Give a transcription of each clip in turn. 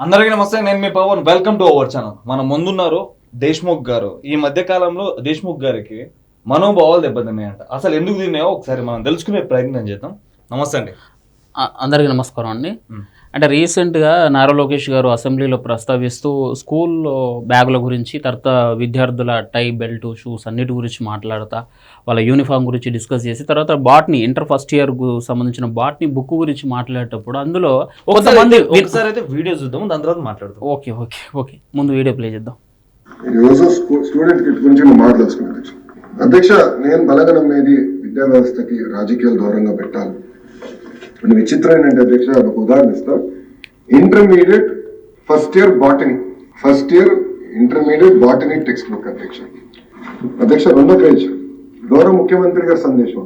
అందరికీ నమస్తే నేను మీ Pavan. Welcome to our channel మన ముందున్నారు దేశ్ముఖ్ గారు. ఈ మధ్య కాలంలో దేశ్ముఖ్ గారికి మనోభావాలు దెబ్బతిన్నాయంట. అసలు ఎందుకు తిన్నాయో ఒకసారి మనం తెలుసుకునే ప్రయత్నం చేద్దాం. నమస్తే అండి. అందరికీ నమస్కారం అండి. అంటే రీసెంట్గా నారా లోకేష్ గారు అసెంబ్లీలో ప్రస్తావిస్తూ స్కూల్లో బ్యాగుల గురించి తర్వాత విద్యార్థుల టై బెల్ట్ షూస్ అన్నిటి గురించి మాట్లాడతా వాళ్ళ యూనిఫామ్ గురించి డిస్కస్ చేసి తర్వాత బాట్ని ఇంటర్ ఫస్ట్ ఇయర్కు సంబంధించిన బాట్ని బుక్ గురించి మాట్లాడేటప్పుడు అందులో కొంతమంది ఒకసారి ఒకసారి అయితే వీడియో చూద్దాం దాని తర్వాత మాట్లాడదాం. Okay okay okay. ముందు వీడియో ప్లే చేద్దాం. ఈరోజు స్కూ- స్టూడెంట్ కిట్ గురించి నేను మాట్లాడుతున్నాను అధ్యక్ష నేను బలగా నమ్మేది విద్యా వ్యవస్థకి రాజకీయాలు దూరంగా పెట్టాలి. కొన్ని విచిత్రం ఏంటంటే అధ్యక్ష ఒక ఉదాహరణ ఇస్తా. Intermediate first year botany first year intermediate botany text book అధ్యక్ష. అధ్యక్ష రెండో పేజ్ గౌరవ ముఖ్యమంత్రి గారి సందేశం.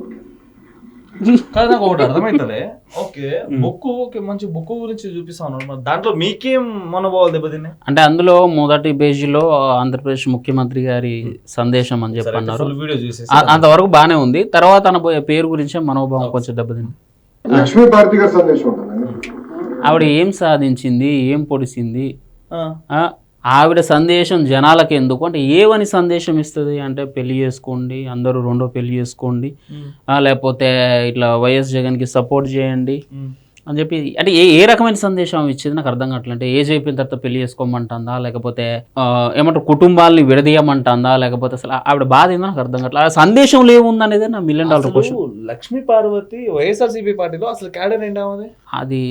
కానీ నాకు ఒకటి అర్థమైతలే. ఓకే బుక్ ఓకే మంచి బుక్ గురించి చూపిస్తాను దాంట్లో మీకేం మనోభావాలు దెబ్బతిన్నాయి? అంటే అందులో మొదటి పేజీలో ఆంధ్రప్రదేశ్ ముఖ్యమంత్రి గారి సందేశం అని చెప్పి అన్నారు అంతవరకు బాగానే ఉంది. తర్వాత అనబోయే పేరు గురించే మనోభావం కొంచెం దెబ్బతింది. లక్ష్మీ భారతి గారి సందేశం ఉంటుంది? ఆవిడ ఏం సాధించింది ఏం ఆ, ఆవిడ సందేశం జనాలకి ఎందుకు? అంటే ఏవని సందేశం ఇస్తుంది? అంటే పెళ్ళి చేసుకోండి అందరూ రెండో పెళ్ళి చేసుకోండి. లేకపోతే ఇట్లా వైఎస్ జగన్కి సపోర్ట్ చేయండి. అని చెప్పి అంటే ఏ ఏ రకమైన సందేశం ఇచ్చింది? నాకు అర్థం కావట్లేదు. అంటే ఏజ్ అయిపోయిన తర్వాత పెళ్ళి చేసుకోమంటుందా? లేకపోతే ఏమంటారు కుటుంబాల్ని విడదీయమంటుందా? లేకపోతే అసలు ఆవిడ బాధ ఏందో నాకు అర్థం కావట్లేదు. ఆ సందేశంలో ఏముంది అనేది నా million dollar question. Lakshmi Parvathi Y S R C P party అసలు క్యాడర్ ఏంటది అది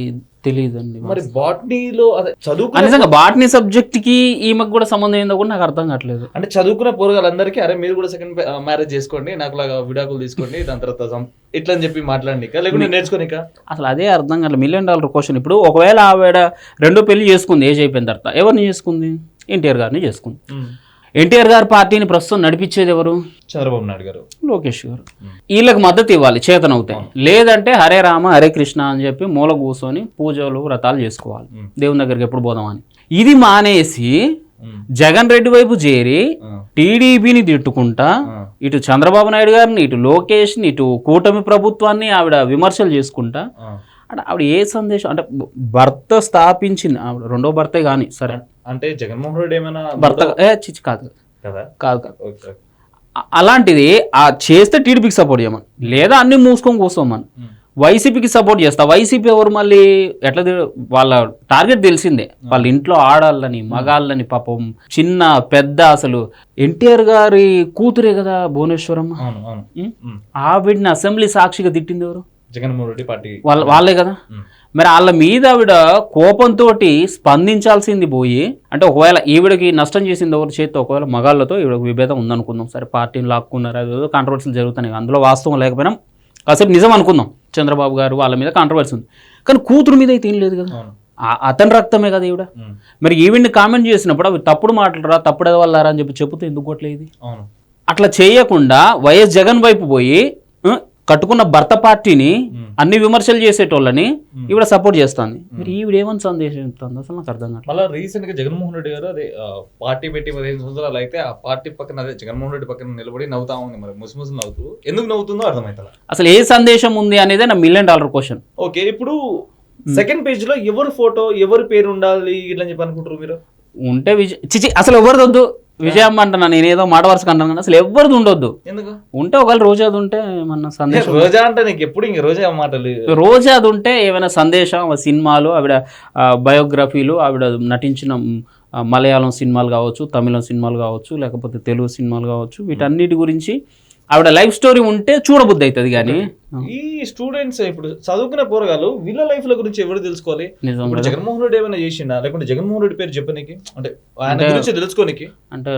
తెలియదండి మరి బాటనీలో చదువుకునే నిజంగా బాటనీ సబ్జెక్ట్కి ఈమెకు కూడా సంబంధం ఏందో కూడా నాకు అర్థం కావట్లేదు. అంటే చదువుకునే పోరగాళ్ళందరికీ అరే మీరు కూడా సెకండ్ మ్యారేజ్ చేసుకోండి నాకు లాగా విడాకులు తీసుకోండి దాని తర్వాత ఇట్లా అని చెప్పి మాట్లాడనిక లేకుంటే నేర్చుకోనిక అసలు అదే అర్థం కాలేదు మిలియన్ డాలర్ క్వశ్చన్ ఇప్పుడు ఒకవేళ ఆవిడ రెండో పెళ్ళి చేసుకుంది ఏజ్ అయిపోయిన తర్వాత ఎవరిని చేసుకుంది? ఎన్టీఆర్ గారిని చేసుకుంది. ఎన్టీఆర్ గారి పార్టీని ప్రస్తుతం నడిపించేది ఎవరు? చంద్రబాబు నాయుడు గారు. లోకేష్ గారు. వీళ్ళకి మద్దతు ఇవ్వాలి చేతనవుతాయి లేదంటే హరే రామ హరే కృష్ణ అని చెప్పి మూల కూర్చొని పూజలు వ్రతాలు చేసుకోవాలి. దేవుని దగ్గరికి ఎప్పుడు పోదామని. ఇది మానేసి జగన్ రెడ్డి వైపు చేరి టీడీపీని తిట్టుకుంటా ఇటు చంద్రబాబు నాయుడు గారిని ఇటు లోకేష్ని ఇటు కూటమి ప్రభుత్వాన్ని ఆవిడ విమర్శలు చేసుకుంటా. అంటే ఆవిడ ఏ సందేశం? అంటే భర్త స్థాపించింది ఆవిడ రెండో భర్తే కానీ సరే. అంటే జగన్మోహన్ రెడ్డి ఏమైనా భర్త ఏ చిచ్చి కాదు. కదా? కాదు అలాంటిది ఆ చేస్తే టీడీపీకి సపోర్ట్ చేయమని. లేదా అన్ని మూసుకొని కూర్చోమని. వైసీపీకి సపోర్ట్ చేస్తా. వైసీపీ ఎవరు మళ్ళీ ఎట్లా వాళ్ళ టార్గెట్ తెలిసిందే. వాళ్ళ ఇంట్లో ఆడాలని మగాళ్ళని పాపం చిన్న పెద్ద అసలు ఎన్టీఆర్ గారి కూతురే కదా? ఉమ్, ఆవిడని అసెంబ్లీ సాక్షిగా తిట్టింది ఎవరు? జగన్మోహన్ రెడ్డి పార్టీ వాళ్ళ వాళ్ళే కదా. మరి వాళ్ళ మీద ఆవిడ కోపంతో స్పందించాల్సింది పోయి అంటే ఒకవేళ ఈవిడకి నష్టం చేసింది ఎవరి చేతితో ఒకవేళ మగాళ్ళతో ఈవిడకి విభేదం ఉందనుకుందాం. సరే పార్టీని లాక్కున్నారు అదేదో కాంట్రవర్సీలు జరుగుతున్నాయి. అందులో వాస్తవం లేకపోయినా కాసేపు నిజం అనుకుందాం. చంద్రబాబు గారు వాళ్ళ మీద కాంట్రవర్సీ ఉంది. కానీ కూతురు మీద అయితే ఏం లేదు కదా. అతని రక్తమే కదా ఈవిడ. మరి ఈవిడ్ని కామెంట్ చేసినప్పుడు అవి తప్పుడు మాటలరా తప్పుడు ఎదవల్లారా అని చెప్పి చెబుతూ ఎందుకు అట్లా చేయకుండా వైఎస్ జగన్ వైపు పోయి కట్టుకున్న భర్త పార్టీని అన్ని విమర్శలు చేసేటోళ్ళని ఈవిడ సపోర్ట్ చేస్తుంది. మరి ఈవిడ ఏమని సందేశం ఇస్తుంది? అసలు నాకు అర్థం కావట్లేదు. మళ్ళీ రీసెంట్గా జగన్మోహన్ రెడ్డి గారు అదే పార్టీ పెట్టి పదిహేను సంవత్సరాలు అయితే ఆ పార్టీ పక్కన అదే జగన్మోహన్ రెడ్డి పక్కన నిలబడి నవ్వుతా ఉంది మరి. ముసి ముసి నవ్వుతూ. ఎందుకు నవ్వుతుందో అర్థమవుతా అసలు ఏ సందేశం ఉంది అనేదే నా మిలియన్ డాలర్ క్వశ్చన్ ఓకే ఇప్పుడు సెకండ్ పేజ్లో ఎవరి ఫోటో ఎవరి పేరు ఉండాలి ఇట్లా చెప్పి అనుకుంటారు మీరు? ఉంటే విజయ్ చిచి అసలు ఎవరిది వద్దు? విజయమ్మ అంటున్నా నేనేదో మాట వరుసగా అంటాను కానీ అసలు ఎవరిది ఉండొద్దు. ఎందుకు? ఉంటే ఒకవేళ రోజాది ఉంటే ఏమన్నా సందేశం రోజా అంటే నీకు ఎప్పుడు ఇంక రోజా మాటలు? రోజా అది ఉంటే ఏమైనా సందేశం ఆ సినిమాలు ఆవిడ బయోగ్రఫీలు ఆవిడ నటించిన మలయాళం సినిమాలు కావచ్చు తమిళం సినిమాలు కావచ్చు లేకపోతే తెలుగు సినిమాలు కావచ్చు వీటన్నిటి గురించి ఆవిడ లైఫ్ స్టోరీ ఉంటే చూడబుద్ధి అవుతుంది కానీ ఈ స్టూడెంట్స్ ఇప్పుడు చదువుకునే పోరగాలు వీళ్ళ లైఫ్ ల గురించి ఎవరు తెలుసుకోవాలి? ఇప్పుడు. జగన్మోహన్ రెడ్డి ఏమైనా చేసిండా? లేకుంటే జగన్మోహన్ రెడ్డి పేరు చెప్పనీకి? అంటే ఆయన గురించి తెలుసుకోనికి? అంటే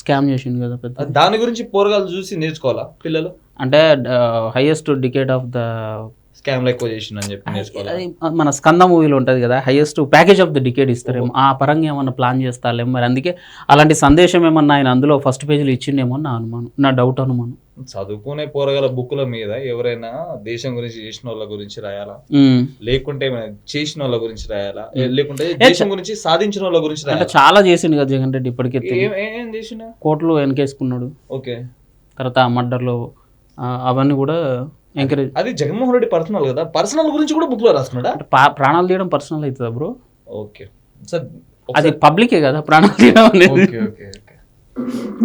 స్కామ్ చేసింది కదా పెద్ద. దాని గురించి పోరగాలు చూసి నేర్చుకోవాలా పిల్లలు? అంటే highest decade of the scam ఎక్కువ చేసిండు అని చెప్పి నేర్చుకోవాలా? మన స్కంద మూవీలో ఉంటుంది కదా highest package of the decade ఇస్తారేమో. ఆ పరంగా ఏమన్నా ప్లాన్ చేస్తారేమో మరి. అందుకే అలాంటి సందేశం ఏమన్నా ఆయన అందులో ఫస్ట్ పేజీలో ఇచ్చిండేమో నా అనుమానం నా డౌట్ అనుమానం. చదువుకునే పోరగాల బుక్కుల మీద ఎవరైనా దేశం గురించి చేసిన వాళ్ళ గురించి రాయాలా. లేకుంటే చేసిన వాళ్ళ గురించి రాయాలా? లేకుంటే దేశం గురించి సాధించిన వాళ్ళ గురించి రాయాలా? చాలా చేసిండు కదా జగన్ రెడ్డి ఇప్పటికే కోట్లు వెనకేసుకున్నాడు. ఓకే. తర్వాత మర్డర్లో అవన్నీ కూడా ఎంకరేజ్ అది జగన్మోహన్ రెడ్డి పర్సనల్ కదా? పర్సనల్ గురించి కూడా బుక్లో రాసుకున్నాడా పా- ప్రాణాలు తీయడం పర్సనల్ అవుతుందా బ్రో? ఓకే. సార్ అది పబ్లికే కదా ప్రాణాలు తీయడం అనేది. Okay okay okay.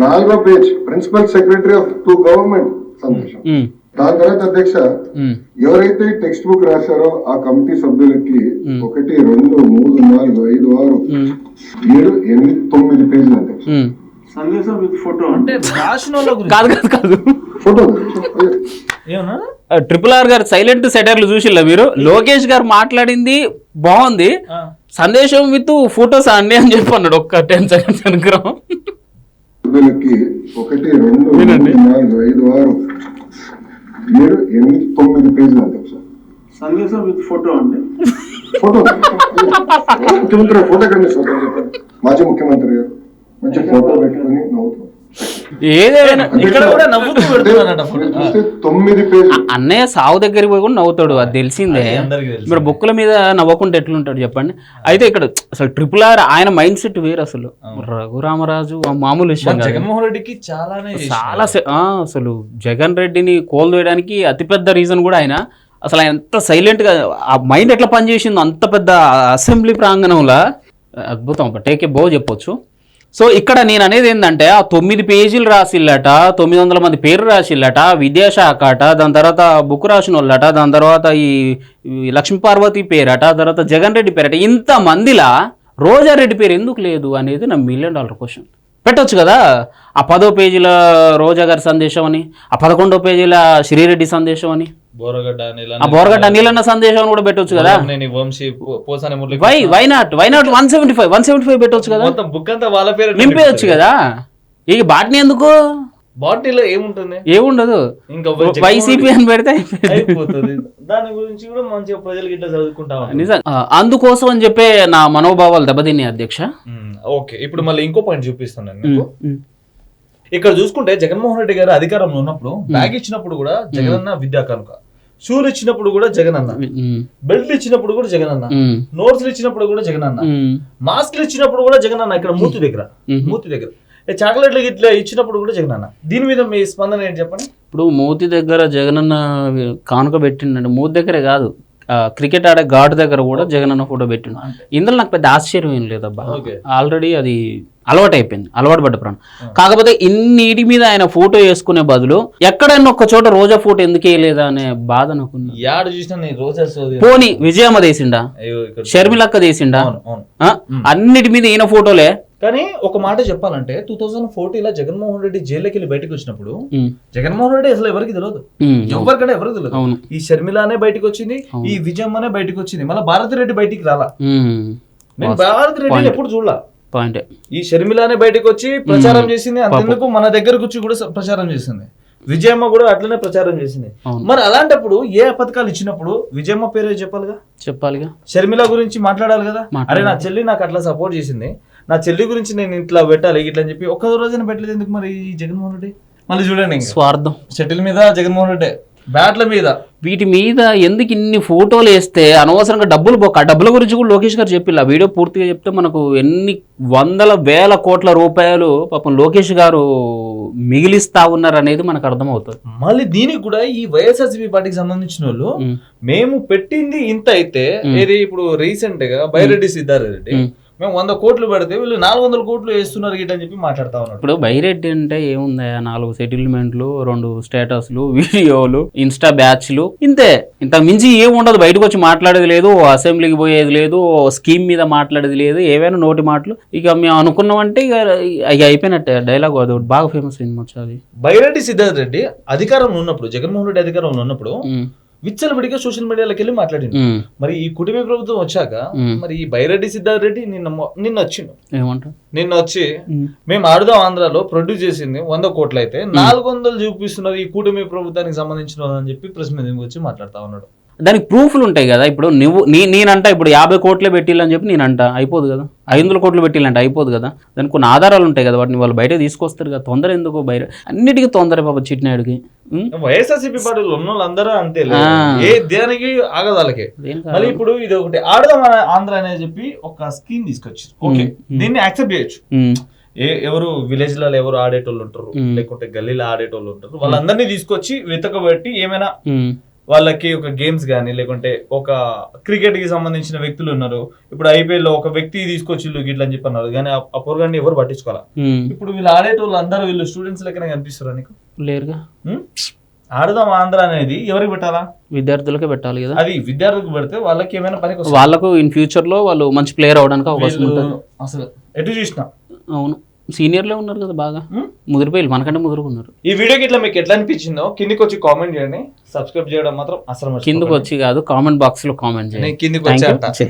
నాలుగో page principal secretary of to government సందేశం. ఉమ్, దాని తర్వాత అధ్యక్ష ఎవరైతే టెక్స్ట్ బుక్ రాశారో ఆ కమిటీ సభ్యులకి ఒకటి రెండు మూడు నాలుగు ఐదు ఆరు ఏడు ఎనిమిది తొమ్మిది పేజీలు అధ్యక్ష. సందేశం విత్ ఫోటో. అంటే రాసిన కాదు కాదు కాదు. ఫోటో. ట్రిపుల్ ఆర్ గారు సైలెంట్ సెటర్లు చూసిల్లా మీరు? లోకేష్ గారు మాట్లాడింది బాగుంది. సందేశం విత్ ఫోటోస్ అండి అని చెప్పి అన్నాడు. ఒక్క టెన్ సెకండ్స్ అనుగ్రహం. ఒకటి రెండు నాలుగు ఐదు ఆరు ఏడు ఎనిమిది తొమ్మిది పేజీలు అధ్యక్ష సందేశం విత్ ఫోటో అండి. ఫోటో. ముఖ్యమంత్రి ఫోటో మాజీ ముఖ్యమంత్రి గారు. మంచి ఫోటో పెట్టుకుని నవ్వుతాం. ఏదేమైనా ఇక్కడ కూడా నవ్వుతూ తొమ్మిది అన్నయ్య సావు దగ్గరికి పోయి కూడా నవ్వుతాడు అది తెలిసిందే. మీరు బుక్కుల మీద నవ్వకుండా ఎట్లుంటాడు చెప్పండి? అయితే ఇక్కడ అసలు ట్రిపుల్ ఆర్ ఆయన మైండ్ సెట్ వేరు అసలు. రఘురామరాజు ఆ మామూలు విషయం. జగన్మోహన్ రెడ్డికి చాలానే. చాలా అసలు జగన్ రెడ్డిని కోల్వేయడానికి అతిపెద్ద రీజన్ కూడా ఆయన. అసలు ఆయన ఎంత సైలెంట్గా ఆ మైండ్ ఎట్లా పనిచేసిందో అంత పెద్ద అసెంబ్లీ ప్రాంగణంలో. అద్భుతం టేక్ ఏ బో చెప్పొచ్చు. సో ఇక్కడ నేను అనేది ఏంటంటే ఆ తొమ్మిది పేజీలు రాసిల్లట తొమ్మిది వందల మంది పేరు రాసిల్లట విద్యాశాఖ అట దాని తర్వాత బుక్ రాసిన వాళ్ళట దాని తర్వాత ఈ లక్ష్మీపార్వతి పేరట తర్వాత జగన్ రెడ్డి పేరట ఇంత మందిలా రోజారెడ్డి పేరు ఎందుకు లేదు అనేది నా మిలియన్ డాలర్ క్వశ్చన్ పెట్టొచ్చు కదా? ఆ పదో పేజీల రోజా గారి సందేశం అని ఆ పదకొండో పేజీల శ్రీరెడ్డి సందేశం అని. బోరగడ్డ నీలన్న సందేశం కూడా పెట్టొచ్చు కదా? నేను Vamsi Posani Murali why why not why not one seventy five one seventy five పెట్టొచ్చు కదా? మొత్తం బుక్ అంతా వాళ్ళ పేరు నింపేయచ్చు కదా? ఇక బాటిని ఎందుకు? బాటిల్లో ఏముంటుంది? ఏముండదు. ఇంకా వైసీపీ అని పెడితే. అయిపోతుంది. దాని గురించి కూడా మంచిగా ప్రజలకి ఇట్లా చదువుకుంటా. నిజం. అందుకోసం అని చెప్పే నా మనోభావాలు దెబ్బతిన్నాయి అధ్యక్ష. ఓకే ఇప్పుడు మళ్ళీ ఇంకో పాయింట్ చూపిస్తాను నేను ఉమ్, మీకు. ఉమ్, ఇక్కడ చూసుకుంటే జగన్మోహన్ రెడ్డి గారు అధికారంలో ఉన్నప్పుడు బ్యాగ్ ఇచ్చినప్పుడు కూడా జగనన్న విద్యా కానుక షూలు ఇచ్చినప్పుడు కూడా జగనన్న. ఉమ్, బెల్ట్ ఇచ్చినప్పుడు కూడా జగనన్న. ఉమ్, నోట్స్లు ఇచ్చినప్పుడు కూడా జగనన్న. ఉమ్, మాస్క్లు ఇచ్చినప్పుడు కూడా జగనన్న ఇక్కడ మూతి దగ్గర. మూతి దగ్గర. చాక్లెట్లు ఇట్లా ఇచ్చినప్పుడు కూడా జగనన్న. దీని మీద మీ స్పందన ఏంటి చెప్పండి? ఇప్పుడు మూతి దగ్గర జగనన్న కానుక పెట్టిండండి మూతి దగ్గరే కాదు. ఆ, క్రికెట్ ఆడే గార్డు దగ్గర కూడా జగనన్న ఫోటో పెట్టిండు. ఇందులో నాకు పెద్ద ఆశ్చర్యం ఏం లేదబ్బా. ఆల్రెడీ అది అలవాటు అయిపోయింది అలవాటు పడ్డ ప్రాణం కాకపోతే ఇన్నిటి మీద ఆయన ఫోటో వేసుకునే బదులు ఎక్కడైనా ఒక్క చోట రోజా ఫోటో ఎందుకు వేయలేదా అనే బాధ నాకుంది. యాడ చూసినా నేను రోజా సోది. పోనీ విజయమ్మ తీసిండా? షర్మిలక్క తీసిండా? అన్నిటి మీద ఈయన ఫోటోలే? కానీ ఒక మాట చెప్పాలంటే టూ థౌజండ్ ఫోర్టీన్లో జగన్మోహన్ రెడ్డి జైల్లోకి వెళ్ళి బయటకు వచ్చినప్పుడు జగన్మోహన్ రెడ్డి అసలు ఎవరికి తెలియదు. ఎవరికంటే ఎవరికి తెలియదు. ఈ షర్మిలానే బయటకు వచ్చింది ఈ విజయమ్మనే బయటకు వచ్చింది. మళ్ళీ భారతి రెడ్డి బయటికి రాలా. నేను భారతి రెడ్డిని ఎప్పుడు చూడలా. పాయింటే. ఈ షర్మిలానే బయటకు వచ్చి ప్రచారం చేసింది. అంతెందుకు మన దగ్గరకు వచ్చి కూడా ప్రచారం చేసింది. విజయమ్మ కూడా అట్లనే ప్రచారం చేసింది. మరి అలాంటప్పుడు ఏ పథకాలు ఇచ్చినప్పుడు విజయమ్మ పేరే చెప్పాలిగా? చెప్పాలిగా. షర్మిల గురించి మాట్లాడాలి కదా? అరే నా చెల్లి నాకు అట్లా సపోర్ట్ చేసింది. నా చెల్లి గురించి నేను ఇట్లా పెట్టాలి ఇట్లా అని చెప్పి ఒక్క రోజైనా పెట్టలేదు ఎందుకు మరి ఈ జగన్మోహన్ రెడ్డి? మళ్ళీ చూడండి. స్వార్థం. షటిల్ మీద జగన్మోహన్ రెడ్డి. బ్యాట్ల మీద. వీటి మీద ఎందుకు ఇన్ని ఫోటోలు వేస్తే అనవసరంగా డబ్బులు పోక ఆ డబ్బుల గురించి కూడా లోకేష్ గారు చెప్పిల్ల. వీడియో పూర్తిగా చెప్తే మనకు ఎన్ని వందల వేల కోట్ల రూపాయలు పాపం లోకేష్ గారు మిగిలిస్తా ఉన్నారు అనేది మనకు అర్థమవుతుంది. మళ్ళీ దీనికి కూడా ఈ వైఎస్ఆర్సీపీ పార్టీకి సంబంధించిన వాళ్ళు మేము పెట్టింది ఇంత అయితే ఏది ఇప్పుడు రీసెంట్గా బైరెడ్డి సిద్ధారెడ్డి. మేము వంద కోట్లు పెడితే వీళ్ళు నాలుగు వందల కోట్లు వేస్తున్నారు గిట్ట అని చెప్పి మాట్లాడుతా ఉన్నాడు. ఇప్పుడు బైరెడ్డి అంటే ఏముందా నాలుగు సెటిల్మెంట్లు రెండు స్టేటస్లు వీడియోలు ఇన్స్టా బ్యాచ్లు ఇంతే. ఇంత మించి ఏం ఉండదు బయటకు వచ్చి మాట్లాడేది లేదు అసెంబ్లీకి పోయేది లేదు స్కీమ్ మీద మాట్లాడేది లేదు ఏవైనా నోటి మాటలు. ఇక మేము అనుకున్నామంటే ఇక ఇక అయిపోయినట్టే డైలాగ్ అది బాగా ఫేమస్ అయింది అది. బైరెడ్డి సిద్ధార్థ రెడ్డి అధికారంలో ఉన్నప్పుడు జగన్మోహన్ రెడ్డి అధికారంలో ఉన్నప్పుడు విచ్చలవిడిగా సోషల్ మీడియాలోకి వెళ్ళి మాట్లాడింది మరి ఈ కుటుంబ ప్రభుత్వం వచ్చాక. మరి ఈ బైరెడ్డి సిద్ధార్థ రెడ్డి నిన్న నిన్న వచ్చిండు. నిన్న వచ్చి. మేము ఆడుదాం ఆంధ్రాలో ప్రొడ్యూస్ చేసింది వంద కోట్లు అయితే నాలుగు వందలు చూపిస్తున్నారు ఈ కూటమి ప్రభుత్వానికి సంబంధించిన అని చెప్పి ప్రెస్ మీద వచ్చి మాట్లాడుతా ఉన్నాడు. దానికి ప్రూఫ్లు ఉంటాయి కదా. ఇప్పుడు నువ్వు నీ నేనంట ఇప్పుడు యాభై కోట్లే పెట్టిల్లని చెప్పి నేనంట. అయిపోదు కదా. ఐదు వందల కోట్లు పెట్టిల్లంటే అయిపోదు కదా. దానికి కొన్ని ఆధారాలు ఉంటాయి కదా. వాటిని వాళ్ళు బయట తీసుకొస్తారు కదా. తొందర ఎందుకు బయట? అన్నిటికీ తొందర పాప చిట్నాయుడికి? వైఎస్ఆర్సీపీ పార్టీలో ఉన్న వాళ్ళందరూ అంతే. ఏ దేనికి ఆగదు వాళ్ళకి. మళ్ళీ ఇప్పుడు ఇది ఒకటి. ఆడదాం ఆంధ్ర అని చెప్పి ఒక స్కీమ్ తీసుకొచ్చారు. ఓకే. దీన్ని యాక్సెప్ట్ చేయొచ్చు. ఏ ఎవరు విలేజ్లలో ఎవరు ఆడేటోళ్ళు ఉంటారు. లేకుంటే గల్లీలో ఆడేటోళ్ళు ఉంటారు. వాళ్ళందరినీ తీసుకొచ్చి వెతకబెట్టి ఏమైనా వాళ్ళకి ఒక గేమ్స్ కానీ లేకుంటే ఒక క్రికెట్కి సంబంధించిన వ్యక్తులు ఉన్నారు. ఇప్పుడు ఐపీఎల్లో ఒక వ్యక్తి తీసుకొచ్చి గిట్ల అని చెప్పి అన్నారు కానీ ఆ- పొరగాన్ని ఎవరు పట్టించుకోవాలి? ఇప్పుడు వీళ్ళు ఆడేటోళ్ళు అందరూ వీళ్ళు స్టూడెంట్స్ లెక్కనే కనిపిస్తారా నీకు? లేరుగా? ఆడదాం ఆంధ్ర అనేది ఎవరికి పెట్టాలా? విద్యార్థులకే పెట్టాలి కదా. అది విద్యార్థులకు పెడితే వాళ్ళకి ఏమైనా వస్తుంది. వాళ్ళకు ఇన్ ఫ్యూచర్లో వాళ్ళు మంచి ప్లేయర్ అవడానికి అవకాశం ఉంటుంది. అసలు ఎటు చూసినా? అవును. సీనియర్లే ఉన్నారు కదా బాగా? ముదిరిపోయి మనకంటే ముదురుగా ఉన్నారు. ఈ వీడియోకి ఇట్లా మీకు ఎట్లా అనిపించిందో కిందికి వచ్చి కామెంట్ చేయండి. సబ్స్క్రైబ్ చేయడం మాత్రం అసలు కిందకు వచ్చి కాదు కామెంట్ బాక్స్లో కామెంట్ చేయండి. కిందికి వచ్చి.